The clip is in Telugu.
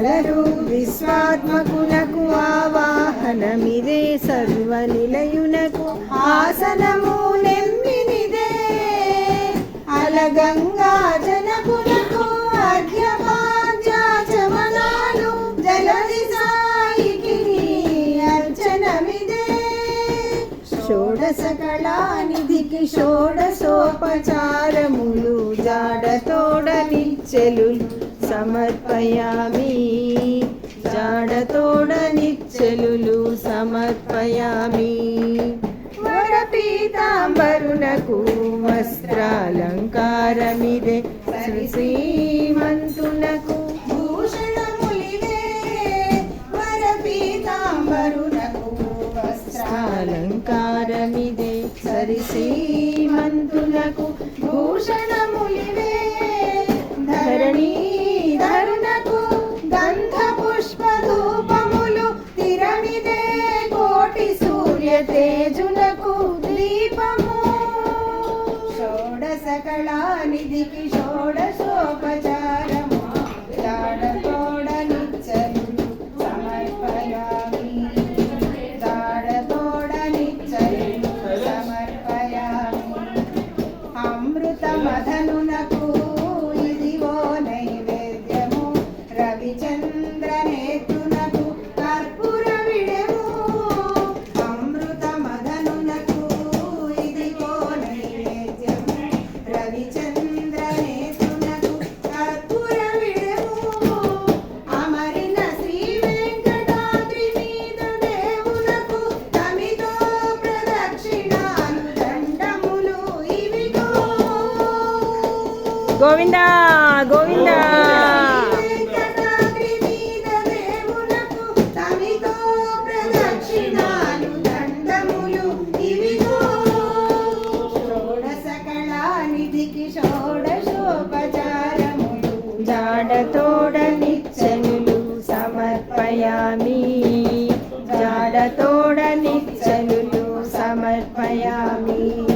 అలరు విశ్వాత్మకునకు ఆవాహనమిదే సర్వనిలయునకు ఆసనము నెమ్మినిదే. అలగంగా జనకునకు అర్ఘ్యపాద్యాచమనాలు జలది సాయికి అర్చనమిదే. షోడశ కళానిధికి షోడశోపచారములు జాడతోడనిచ్చెలు సమర్పయామి. జాడతోడ జాడతోడనిచ్చెలు సమర్పయామి. వరపీతాంబరునకు వస్త్రాలంకారమిదే. శ్రీమంతునకు భూషణములివే వరపీతాంబరునకు వస్త్రాలంకారమిదే. సరి కళానిధికి షోడశోపచారము కళానిధికి షోడశోపచారములు జాడతోడనిచ్చనులు సమర్పయామి. జాడతోడనిచ్చనులు సమర్పయామి.